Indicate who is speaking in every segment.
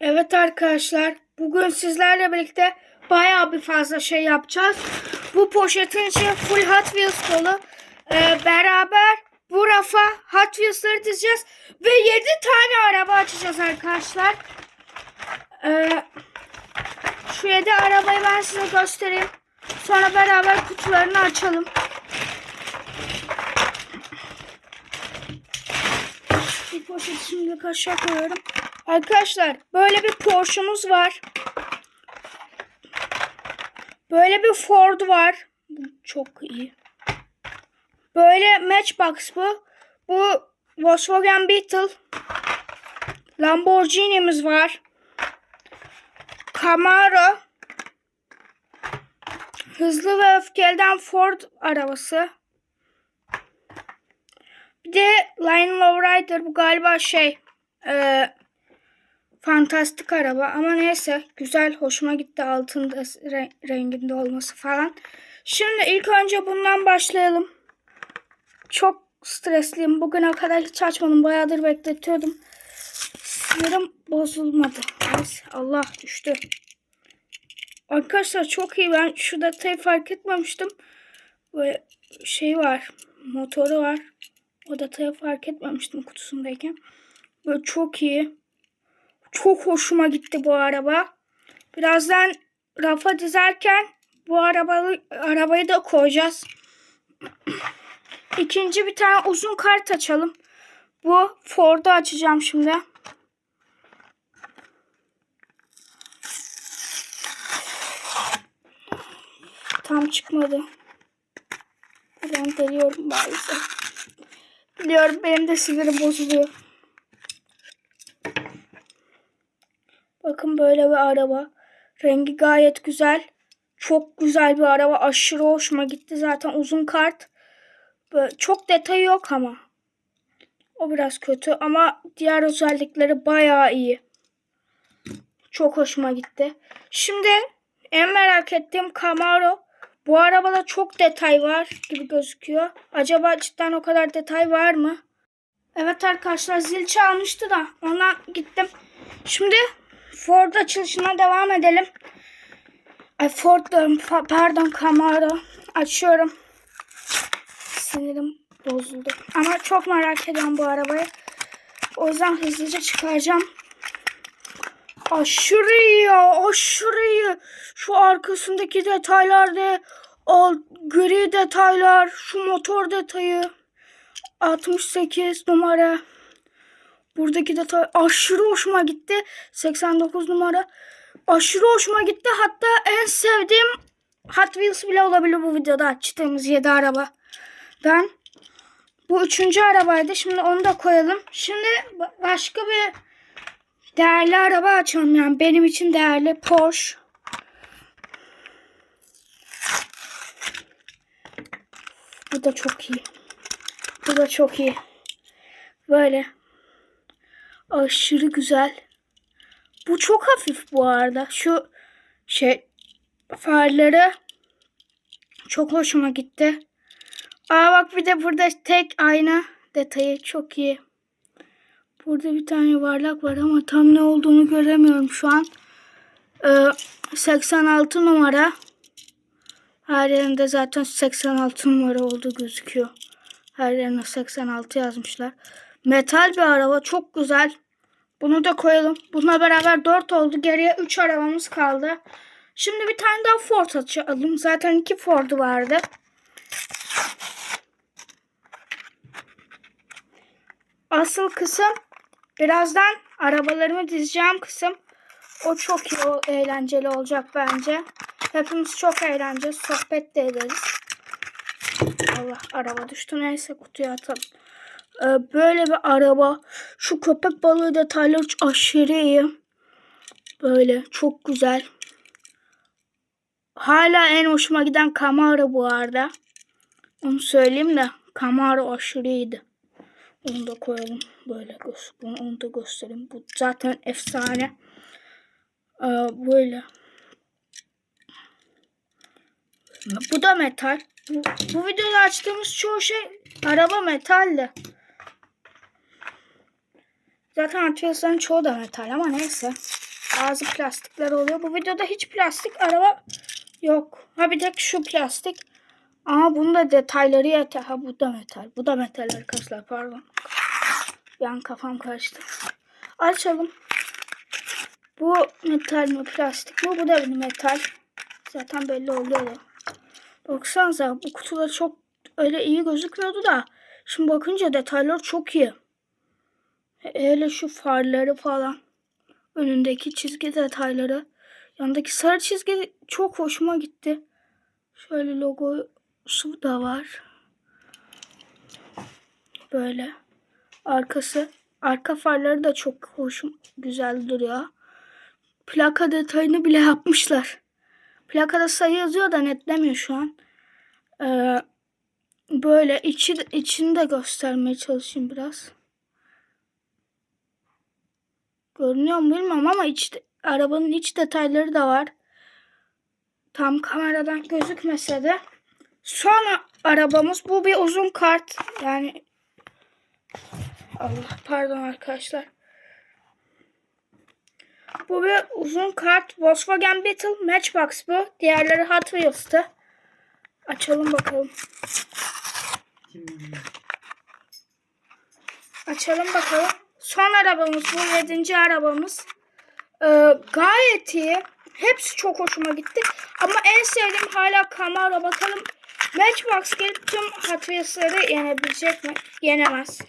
Speaker 1: Evet arkadaşlar, bugün sizlerle birlikte bayağı bir fazla şey yapacağız. Bu poşetin içi full Hot Wheels dolu. Ee, beraber bu rafa Hot Wheels'ları dizeceğiz ve 7 tane araba açacağız arkadaşlar. Ee, şu 7 arabayı ben size göstereyim. Sonra beraber kutularını açalım. Bir poşet şimdi aşağı koyuyorum. Arkadaşlar böyle bir Porsche'muz var. Böyle bir Ford var. Bu çok iyi. Böyle Matchbox bu. Bu Volkswagen Beetle. Lamborghini'miz var. Camaro. Hızlı ve öfkeliden Ford arabası. Bir de Lion Lowrider bu galiba şey e, fantastik araba ama neyse güzel hoşuma gitti altında re- renginde olması falan. Şimdi ilk önce bundan başlayalım. Çok stresliyim. Bugüne kadar hiç açmadım. Bayağıdır bekletiyordum. Sinirim bozulmadı. Neyse, Allah düştü. Arkadaşlar çok iyi. Ben şu detayı fark etmemiştim. Böyle şey var. Motoru var. O detayı fark etmemiştim kutusundayken. Böyle çok iyi. Çok hoşuma gitti bu araba. Birazdan rafa dizerken bu arabayı, arabayı da koyacağız. İkinci bir tane uzun kart açalım. Bu Ford'u açacağım şimdi. Tam çıkmadı. Ben deliyorum maalesef. Biliyorum benim de sinirim bozuluyor. Bakın böyle bir araba. Rengi gayet güzel. Çok güzel bir araba. Aşırı hoşuma gitti. Zaten uzun kart. Böyle çok detayı yok ama. O biraz kötü ama diğer özellikleri bayağı iyi. Çok hoşuma gitti. Şimdi en merak ettiğim Camaro. Bu arabada çok detay var gibi gözüküyor. Acaba cidden o kadar detay var mı? Evet arkadaşlar zil çalmıştı da ondan gittim. Şimdi Ford açılışına devam edelim. Ay Ford pardon Camaro. Açıyorum. Sinirim bozuldu. Ama çok merak ediyorum bu arabayı. O yüzden hızlıca çıkaracağım. Aşırı iyi ya. Aşırı iyi. Şu arkasındaki detaylar da o gri detaylar. Şu motor detayı. 68 numara. Buradaki detay aşırı hoşuma gitti. 89 numara. Aşırı hoşuma gitti. Hatta en sevdiğim Hot Wheels bile olabilir bu videoda açtığımız 7 araba. Ben bu üçüncü arabaydı. Şimdi onu da koyalım. Şimdi ba- başka bir değerli araba açalım. Yani benim için değerli Porsche. Bu da çok iyi. Bu da çok iyi. Böyle. Aşırı güzel. Bu çok hafif bu arada. Şu şey farları çok hoşuma gitti. Aa bak bir de burada tek ayna detayı çok iyi. Burada bir tane yuvarlak var ama tam ne olduğunu göremiyorum şu an. Ee, 86 numara. Her yerinde zaten 86 numara olduğu gözüküyor. Her yerine 86 yazmışlar. Metal bir araba çok güzel. Bunu da koyalım. Bununla beraber 4 oldu. Geriye 3 arabamız kaldı. Şimdi bir tane daha Ford açalım. Zaten 2 Ford'u vardı. Asıl kısım birazdan arabalarımı dizeceğim kısım. O çok iyi, o eğlenceli olacak bence. Hepimiz çok eğleneceğiz. Sohbet de ederiz. Allah araba düştü. Neyse kutuya atalım. Ee, böyle bir araba. Şu köpek balığı detayları aşırı iyi. Böyle çok güzel. Hala en hoşuma giden Camaro bu arada. Onu söyleyeyim de Camaro aşırı iyiydi. Onu da koyalım. Böyle bunu onu da göstereyim. Bu zaten efsane. Ee, böyle. Bu da metal. Bu, bu videoda açtığımız çoğu şey araba metaldi. Zaten Wheels'ların çoğu da metal ama neyse. Bazı plastikler oluyor. Bu videoda hiç plastik araba yok. Ha bir tek şu plastik. Ama bunun da detayları yeter. Ha bu da metal. Bu da metal arkadaşlar pardon. Bir kafam karıştı. Açalım. Bu metal mi plastik mi? Bu da bir metal. Zaten belli oluyor da. Baksanıza bu kutular çok öyle iyi gözükmüyordu da. Şimdi bakınca detaylar çok iyi. Hele şu farları falan. Önündeki çizgi detayları. Yanındaki sarı çizgi çok hoşuma gitti. Şöyle logosu da var. Böyle. Arkası. Arka farları da çok hoşum güzel duruyor. Plaka detayını bile yapmışlar. Plakada sayı yazıyor da netlemiyor şu an. Ee, böyle içi, içini de göstermeye çalışayım biraz. Görünüyor mu bilmiyorum ama iç, arabanın iç detayları da var. Tam kameradan gözükmese de. Sonra arabamız bu bir uzun kart. Yani Allah pardon arkadaşlar. Bu bir uzun kart. Volkswagen Beetle Matchbox bu. Diğerleri Hot Wheels'tı. Açalım bakalım. Açalım bakalım. Son arabamız bu. Yedinci arabamız. Ee, gayet iyi. Hepsi çok hoşuma gitti. Ama en sevdiğim hala Camaro. Bakalım Matchbox gelip tüm Hot Wheels'ları yenebilecek mi? Yenemez.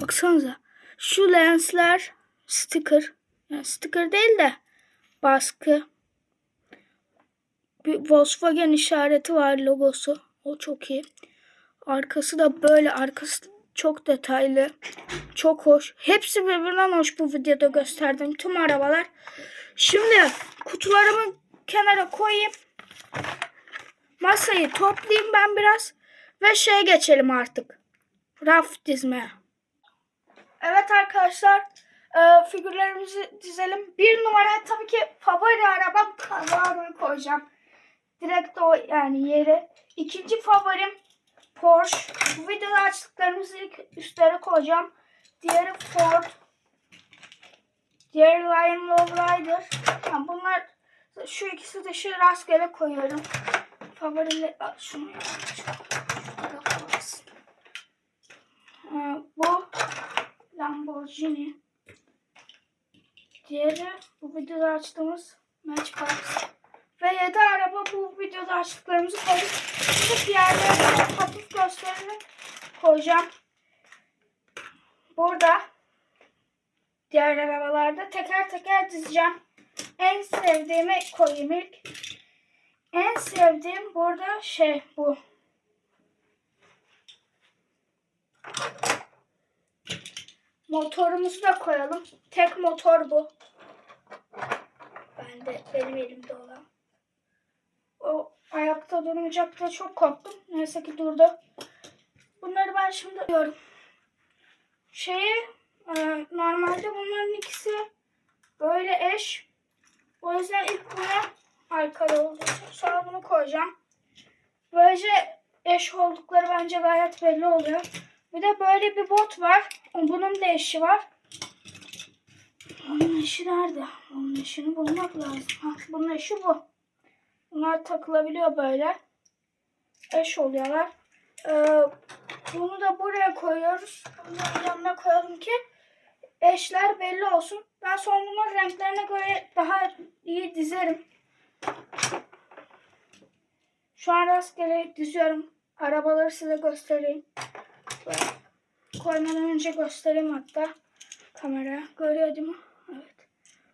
Speaker 1: Baksanıza. Şu lensler sticker. Yani sticker değil de baskı. Bir Volkswagen işareti var logosu. O çok iyi. Arkası da böyle. Arkası çok detaylı. Çok hoş. Hepsi birbirinden hoş bu videoda gösterdiğim tüm arabalar. Şimdi kutularımı kenara koyayım. Masayı toplayayım ben biraz. Ve şeye geçelim artık. Raf dizmeye. Evet arkadaşlar. E, figürlerimizi dizelim. Bir numara tabii ki favori arabam Camaro'yu koyacağım. Direkt o yani yeri. İkinci favorim Porsche. Bu videoda açtıklarımızı ilk üstlere koyacağım. Diğeri Ford. Diğeri Lion Lowrider. Yani bunlar şu ikisi de şu rastgele koyuyorum. Favoriler şunu. Ha, bu Lamborghini. Diğeri bu videoda açtığımız Matchbox. Ve 7 araba bu videoda açtıklarımızı koyduk. Şimdi diğerlerini hafif göstererek koyacağım. Burada diğer arabalarda teker teker dizeceğim. En sevdiğimi koyayım ilk. En sevdiğim burada şey bu. Motorumuzu da koyalım. Tek motor bu. Ben de benim elimde olan. O ayakta durmayacak diye çok korktum. Neyse ki durdu. Bunları ben şimdi diyorum. Şeyi e, normalde bunların ikisi böyle eş. O yüzden ilk bunu arkada olduğu için sonra bunu koyacağım. Böylece eş oldukları bence gayet belli oluyor. Bir de böyle bir bot var. Bunun da eşi var. Onun eşi nerede? Onun eşini bulmak lazım. Ha, bunun eşi bu. Bunlar takılabiliyor böyle. Eş oluyorlar. Ee, bunu da buraya koyuyoruz. Bunların yanına koyalım ki eşler belli olsun. Ben sonra bunların renklerine göre daha iyi dizerim. Şu an rastgele diziyorum. Arabaları size göstereyim. Böyle. Koymadan önce göstereyim hatta. Kamera görüyor değil mi? Evet.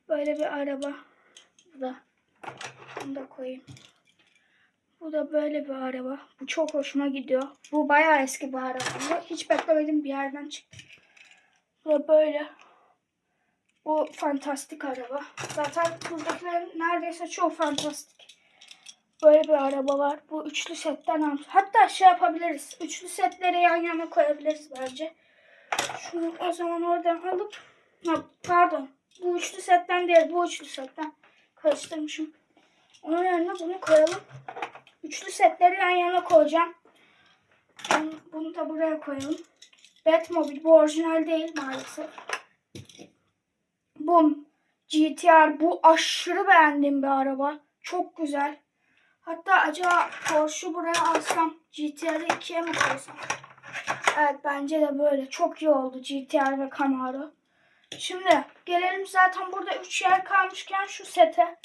Speaker 1: Böyle bir araba. Bu da. Bunu da koyayım. Bu da böyle bir araba. Bu çok hoşuma gidiyor. Bu bayağı eski bir araba. Hiç beklemedim bir yerden çıktı. Bu da böyle. Bu fantastik araba. Zaten buradakilerin neredeyse çok fantastik. Böyle bir araba var. Bu üçlü setten almış. Hatta şey yapabiliriz. Üçlü setleri yan yana koyabiliriz bence. Şunu o zaman oradan alıp pardon. Bu üçlü setten değil. Bu üçlü setten. Karıştırmışım. Onun yerine bunu koyalım. Üçlü setleri yan yana koyacağım. Bunu, bunu da buraya koyalım. Batmobile. Bu orijinal değil maalesef. Bu GTR bu aşırı beğendiğim bir araba. Çok güzel. Hatta acaba Porsche'u buraya alsam GTR'ı ikiye mi koysam? Evet bence de böyle. Çok iyi oldu GTR ve Camaro. Şimdi gelelim zaten burada 3 yer kalmışken şu sete.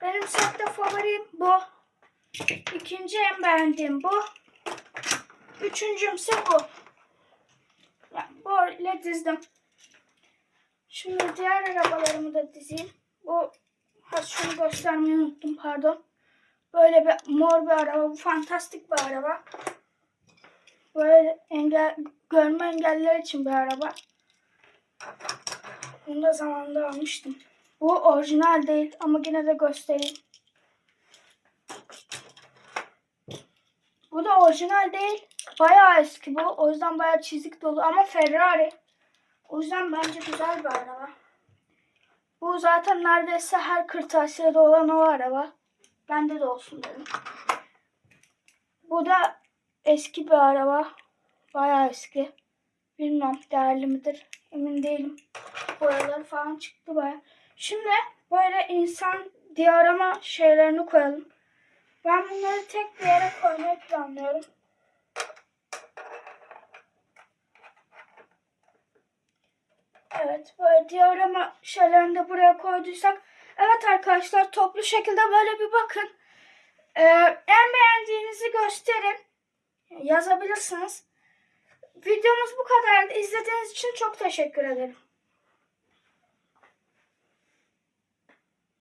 Speaker 1: Benim sette favorim bu. İkinci en beğendiğim bu. Üçüncümse bu. Yani böyle dizdim. Şimdi diğer arabalarımı da dizeyim. Bu ha şunu göstermeyi unuttum pardon. Böyle bir mor bir araba. Bu fantastik bir araba. Böyle engel, görme engelliler için bir araba. Bunu da zamanında almıştım. Bu orijinal değil ama yine de göstereyim. Bu da orijinal değil. Bayağı eski bu. O yüzden bayağı çizik dolu ama Ferrari. O yüzden bence güzel bir araba. Bu zaten neredeyse her kırtasiyede olan o araba. Bende de olsun dedim. Bu da eski bir araba. Bayağı eski. Bilmem değerli midir. Emin değilim. Boyaları falan çıktı bayağı. Şimdi böyle insan diorama şeylerini koyalım. Ben bunları tek bir yere koymayı planlıyorum. Evet böyle diorama şeylerini de buraya koyduysak. Evet arkadaşlar toplu şekilde böyle bir bakın. Ee, en beğendiğinizi gösterin. Yazabilirsiniz. Videomuz bu kadardı. İzlediğiniz için çok teşekkür ederim.